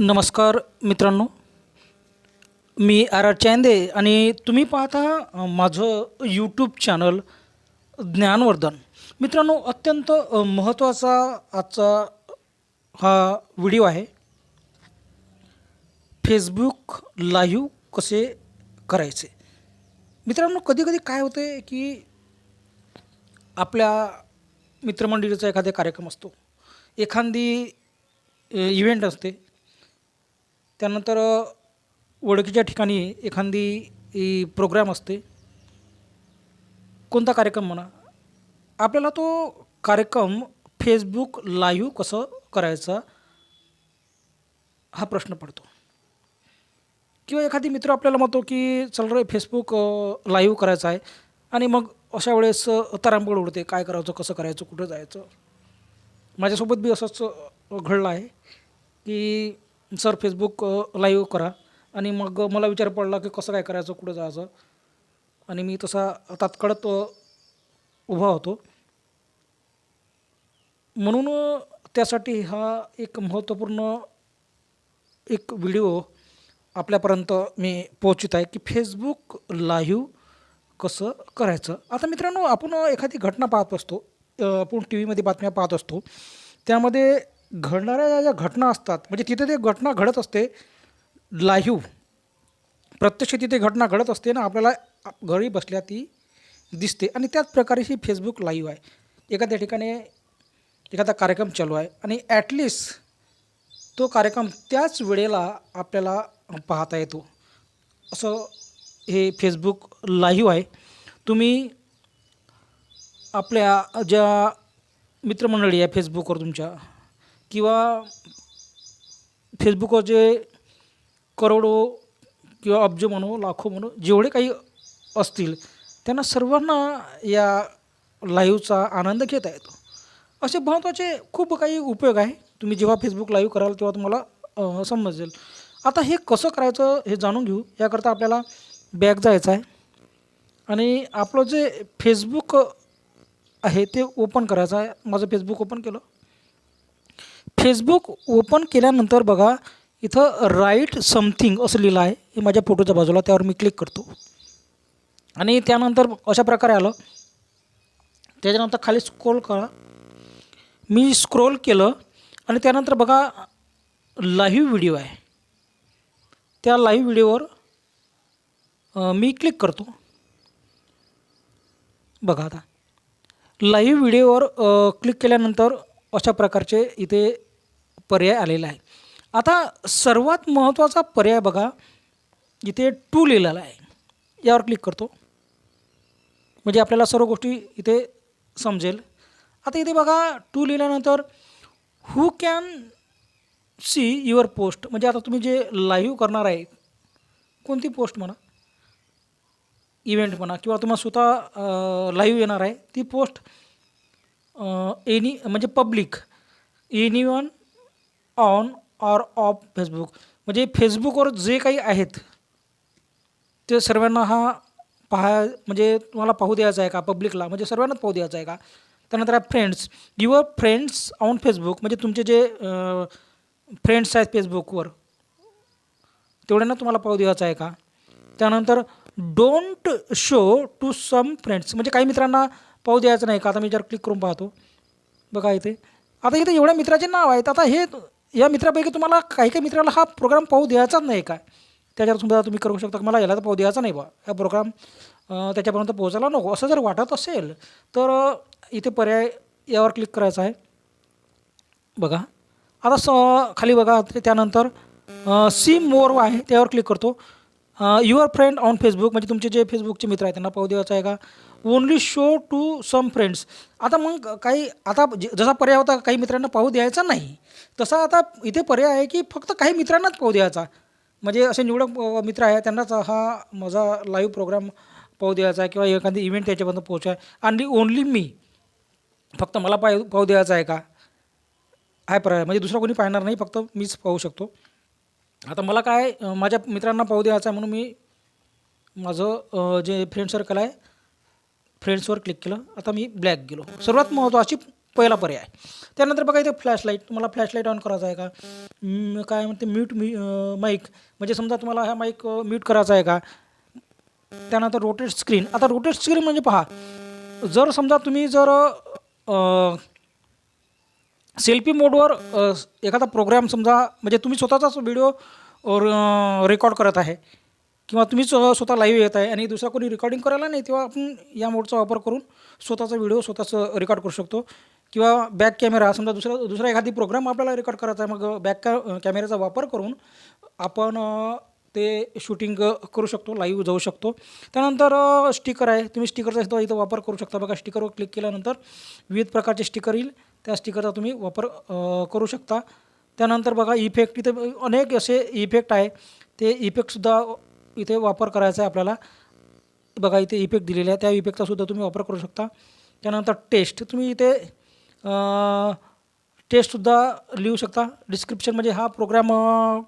नमस्कार मित्रांनो. मी R R Chande आणि तुम्ही पाहता माझं यूट्यूब चॅनल ज्ञानवर्धन. मित्रांनो अत्यंत महत्त्वाचा आजचा हा व्हिडिओ आहे. फेसबुक लाईव्ह कसे करायचे? मित्रांनो कधीकधी काय होते की आपल्या मित्रमंडळीचा एखादा कार्यक्रम असतो. एखादी इव्हेंट असते. त्यानंतर ओळखीच्या ठिकाणी एखादी प्रोग्राम असते. कोणता कार्यक्रम म्हणा. आपल्याला तो कार्यक्रम फेसबुक लाईव्ह कसं करायचा हा प्रश्न पडतो. किंवा एखादी मित्र आपल्याला म्हणतो की चल रे फेसबुक लाईव्ह करायचं आहे. आणि मग अशा वेळेस अ, तारांबळ उडते. काय करायचं कसं करायचं कुठं जायचं. माझ्यासोबत बी असंच घडलं आहे की सर फेसबुक लाईव्ह करा. आणि मग मला विचार पडला की कसं काय करायचं कुठं जायचं. आणि मी तसा तात्काळ उभा होतो. म्हणून त्यासाठी हा एक महत्त्वपूर्ण एक व्हिडिओ आपल्यापर्यंत मी पोहोचित आहे की फेसबुक लाईव्ह कसं करायचं. आता मित्रांनो आपण एखादी घटना पाहत असतो. आपण टी व्हीमध्ये बातम्या पाहत असतो. त्यामध्ये घडणाऱ्या ज्या ज्या घटना असतात म्हणजे तिथे ते घटना घडत असते लाईव्ह. प्रत्यक्ष तिथे घटना घडत असते ना आपल्याला आप- घरी बसल्या ती दिसते. आणि त्याच प्रकारे ही फेसबुक लाईव्ह आहे. एखाद्या ठिकाणी एखादा कार्यक्रम चालू आहे आणि ॲटलिस्ट तो कार्यक्रम त्याच वेळेला आपल्याला पाहता येतो. असं हे फेसबुक लाईव्ह आहे. तुम्ही आपल्या ज्या मित्रमंडळी आहे फेसबुकवर तुमच्या किंवा फेसबुकवर जे करोडो किंवा अब्ज म्हणू लाखो म्हणू जेवढे काही असतील त्यांना सर्वांना या लाईव्हचा आनंद घेता येतो. असे महत्त्वाचे खूप काही उपयोग आहे. तुम्ही जेव्हा फेसबुक लाईव्ह कराल तेव्हा तुम्हाला समजेल. आता हे कसं करायचं हे जाणून घेऊ. याकरता आपल्याला बॅग जायचं आहे. आणि आपलं जे फेसबुक आहे ते ओपन करायचं आहे. माझं फेसबुक ओपन केलं. फेसबुक ओपन केल्यानंतर बघा इथं राईट समथिंग असं लिहिलं आहे हे माझ्या फोटोच्या बाजूला त्यावर मी क्लिक करतो. आणि त्यानंतर अशा प्रकारे आलं. त्याच्यानंतर खाली स्क्रोल करा. मी स्क्रोल केलं आणि त्यानंतर बघा लाईव्ह व्हिडिओ आहे. त्या लाईव्ह व्हिडिओवर मी क्लिक करतो. बघा आता. लाईव्ह व्हिडिओवर क्लिक केल्यानंतर अशा प्रकारचे इथे पर्याय आलेला आहे. आता सर्वात महत्त्वाचा पर्याय बघा इथे टू लिहिलेला आहे. यावर क्लिक करतो. म्हणजे आपल्याला सर्व गोष्टी इथे समजेल. आता इथे बघा टू लिहिल्यानंतर who can see your post म्हणजे आता तुम्ही जे लाईव्ह करणार आहे कोणती पोस्ट म्हणा? इव्हेंट म्हणा किंवा तुम्हाला स्वतः लाईव्ह येणार आहे ती पोस्ट एनी म्हणजे public anyone on or off Facebook म्हणजे फेसबुकवर जे काही आहेत ते सर्वांना हा पहा म्हणजे तुम्हाला पाहू द्यायचा आहे का पब्लिकला म्हणजे सर्वांनाच पाहू द्यायचा आहे का? त्यानंतर आहे friends your friends on Facebook म्हणजे तुमचे जे फ्रेंड्स आहेत फेसबुकवर तेवढ्यांना तुम्हाला पाहू द्यायचं आहे का? त्यानंतर don't show to some friends म्हणजे काही मित्रांना पाहू द्यायचं नाही का? आता मी जर क्लिक करून पाहतो. बघा इथे. आता इथे एवढ्या मित्राचे नाव आहेत. आता हे या मित्रापैकी तुम्हाला काही काही मित्राला हा प्रोग्राम पाहू द्यायचाच नाही काय? त्याच्यावर सुद्धा तुम्ही करू शकता. मला याला तर पाहू द्यायचा नाही बा. हा प्रोग्राम त्याच्यापर्यंत पोहोचायला नको. असं जर वाटत असेल तर इथे पर्याय यावर क्लिक करायचा आहे. बघा. आता स खाली बघा. ते- त्यानंतर सी मोर आहे. त्यावर क्लिक करतो. युअर फ्रेंड ऑन फेसबुक म्हणजे तुमचे जे फेसबुकचे मित्र आहेत त्यांना पाहू द्यायचं आहे का? Only show to some friends आता मग काही आता जे- जसा पर्याय होता काही मित्रांना पाहू द्यायचा नाही. तसा आता इथे पर्याय आहे की फक्त काही मित्रांनाच पाहू द्यायचा. म्हणजे असे निवडक मित्र आहे त्यांनाच हा माझा लाईव्ह प्रोग्राम पाहू द्यायचा आहे किंवा एखादी इव्हेंट त्याच्यापर्यंत पोहोचाय. आणि ओनली मी फक्त मला पाय पाहू द्यायचा आहे का? आहे पर्याय म्हणजे दुसरा कोणी पाहणार नाही फक्त मीच पाहू शकतो. आता मला काय माझ्या मित्रांना पाहू द्यायचं आहे म्हणून मी माझं जे फ्रेंड सर्कल आहे फ्रेंड्सवर क्लिक केलं. आता मी ब्लॅक गेलो. सर्वात महत्त्वाची पहिला पर्याय. त्यानंतर बघा इथे फ्लॅशलाईट तुम्हाला फ्लॅशलाईट ऑन करायचा आहे का? काय म्हणते म्यूट मी माईक म्हणजे समजा तुम्हाला हा माईक म्यूट करायचा आहे का? त्यानंतर रोटेट स्क्रीन आता रोटेट स्क्रीन म्हणजे पहा जर समजा तुम्ही जर सेल्फी मोडवर एखादा प्रोग्राम समजा म्हणजे तुम्ही स्वतःचाच व्हिडिओ रेकॉर्ड करत आहे किंवा तुम्हीच स्वतः लाईव्ह येत आहे आणि दुसरा कोणी रेकॉर्डिंग करायला नाही तेव्हा आपण या मोडचा वापर करून स्वतःचा व्हिडिओ स्वतःचं रेकॉर्ड करू शकतो. किंवा बॅक कॅमेरा समजा दुसरा दुसरा एखादी प्रोग्राम आपल्याला रेकॉर्ड करायचा आहे मग बॅक कॅ कॅमेऱ्याचा वापर करून आपण ते शूटिंग करू शकतो लाईव्ह जाऊ शकतो. त्यानंतर स्टिकर आहे तुम्ही स्टिकरचा सुद्धा इथं वापर करू शकता. बघा स्टिकरवर क्लिक केल्यानंतर विविध प्रकारचे स्टिकर येईल. त्या स्टिकरचा तुम्ही वापर करू शकता. त्यानंतर बघा इफेक्ट इथे अनेक असे इफेक्ट आहे. ते इफेक्टसुद्धा इथे वापर करायचा आहे आपल्याला. बघा इथे इफेक्ट दिलेले आहे त्या इफेक्टचासुद्धा तुम्ही वापर करू शकता. त्यानंतर टेस्ट तुम्ही इथे टेस्टसुद्धा लिहू शकता. डिस्क्रिप्शन म्हणजे हा प्रोग्राम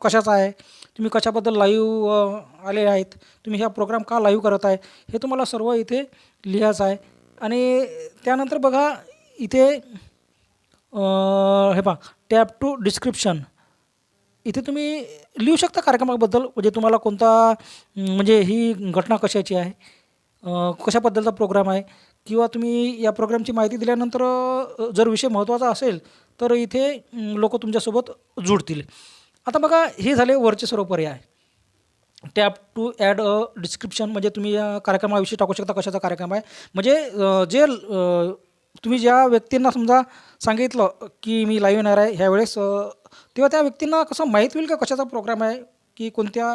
कशाचा आहे? तुम्ही कशाबद्दल लाईव्ह आले आहेत? तुम्ही हा प्रोग्राम का लाईव्ह करत आहे? हे तुम्हाला सर्व इथे लिहायचं आहे. आणि त्यानंतर बघा इथे हे पहा टॅप टू डिस्क्रिप्शन. इथे तुम्ही लिहू शकता कार्यक्रमाबद्दल म्हणजे तुम्हाला कोणता म्हणजे ही घटना कशाची आहे कशा कशाबद्दलचा प्रोग्राम आहे किंवा तुम्ही या प्रोग्रामची माहिती दिल्यानंतर जर विषय महत्त्वाचा असेल तर इथे लोक तुमच्यासोबत जुडतील. आता बघा हे झाले वरचे सर्व पर्याय. Tap to add a description म्हणजे तुम्ही या कार्यक्रमाविषयी टाकू शकता कशाचा कार्यक्रम आहे. म्हणजे जे तुम्ही ज्या व्यक्तींना समजा सांगितलं की मी लाईव्ह येणार आहे ह्यावेळेस तेव्हा त्या व्यक्तींना कसं माहीत होईल का कशाचा प्रोग्राम आहे? की कोणत्या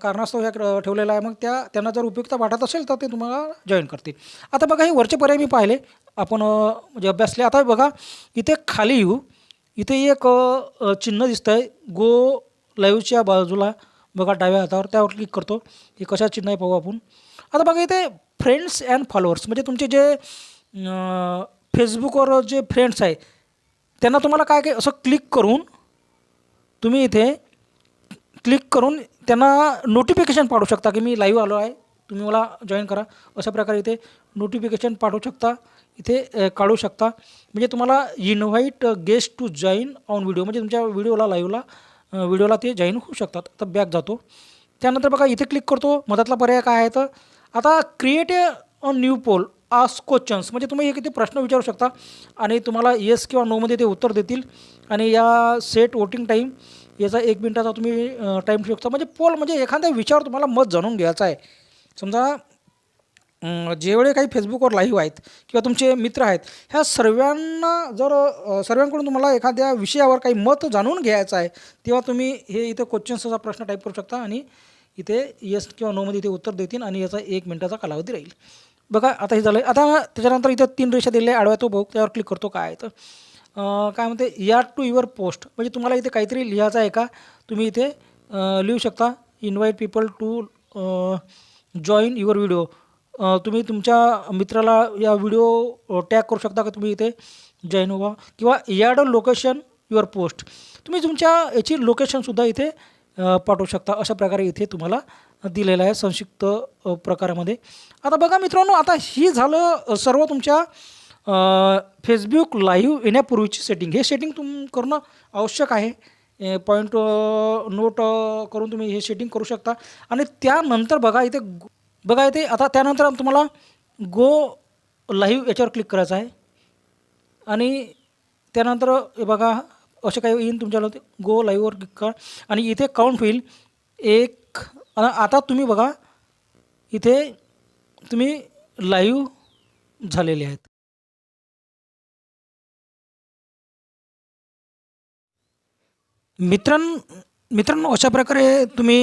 कारणास्तव ह्या ठेवलेला आहे? मग त्या त्यांना जर उपयुक्त वाटत असेल तर ते तुम्हाला जॉईन करतील. आता बघा हे वरचे पर्याय मी पाहिले. आपण म्हणजे अभ्यासले. आता बघा इथे खाली येऊ. इथे एक चिन्ह दिसतं आहे गो लाईव्हच्या बाजूला बघा डाव्या हातावर. त्यावर क्लिक करतो. की कशा चिन्ह आहे पाहू आपण. आता बघा इथे फ्रेंड्स अँड फॉलोअर्स म्हणजे तुमचे जे फेसबुकवर जे फ्रेंड्स आहे त्यांना तुम्हाला काय काय असं क्लिक करून तुम्ही इथे क्लिक करून त्यांना नोटिफिकेशन पाठवू शकता की मी लाईव्ह आलो आहे तुम्ही मला जॉईन करा. अशा प्रकारे इथे नोटिफिकेशन पाठवू शकता इथे काढू शकता. म्हणजे तुम्हाला invite guest to join on video म्हणजे तुमच्या व्हिडिओला लाईव्हला व्हिडिओला ते जॉईन होऊ शकतात. आता बॅक जातो. त्यानंतर बघा इथे क्लिक करतो. मधातला पर्याय काय आहे तर आता create a new poll ask questions म्हणजे तुम्ही हे किती प्रश्न विचारू शकता आणि तुम्हाला येस किंवा नोमध्ये ते उत्तर देतील. आणि या सेट वोटिंग टाईम याचा एक मिनटाचा तुम्ही टाईम ठेवू शकता. म्हणजे पोल म्हणजे एखाद्या विचार तुम्हाला मत जाणून घ्यायचं आहे. समजा जेवढे काही फेसबुकवर लाईव्ह आहेत किंवा तुमचे मित्र आहेत ह्या सर्वांना जर सर्वांकडून तुम्हाला एखाद्या विषयावर काही मत जाणून घ्यायचं आहे तेव्हा तुम्ही हे इथे क्वेश्चन्सचा प्रश्न टाईप करू शकता आणि इथे येस किंवा नोमध्ये इथे उत्तर देतील आणि याचा एक मिनटाचा कालावधी राहील. बघा आता हे झालं आहे आता त्याच्यानंतर इथं तीन रेषा दिलेल्या आडव्या तो भाऊ त्यावर क्लिक करतो काय तर. काय म्हणते या टू युअर पोस्ट म्हणजे तुम्हाला इथे काहीतरी लिहायचं आहे का? तुम्ही इथे लिहू शकता invite people to join your video तुम्ही तुमच्या मित्राला या व्हिडिओ टॅग करू शकता का तुम्ही इथे? जॉईन व्हा किंवा याड लोकेशन युअर पोस्ट तुम्ही तुमच्या याची लोकेशनसुद्धा इथे पाठवू शकता. अशा प्रकारे इथे तुम्हाला दिलेलं आहे संक्षिप्त प्रकारामध्ये. आता बघा मित्रांनो आता ही झालं सर्व तुमच्या फेसबुक लाईव्ह येण्यापूर्वीची सेटिंग हे सेटिंग तुम करणं आवश्यक आहे. पॉईंट नोट करून तुम्ही हे सेटिंग करू शकता. आणि त्यानंतर बघा इथे बघा इथे आता त्यानंतर तुम्हाला गो लाईव्ह याच्यावर क्लिक करायचं आहे. आणि त्यानंतर बघा असे काही येईन तुमच्याला ते गो लाईव्हवर क्लिक करा. आणि इथे काउंट होईल. एक आणि आता तुम्ही बघा इथे तुम्ही लाईव्ह झालेले आहेत. मित्रां मित्रांनो अशा प्रकारे तुम्ही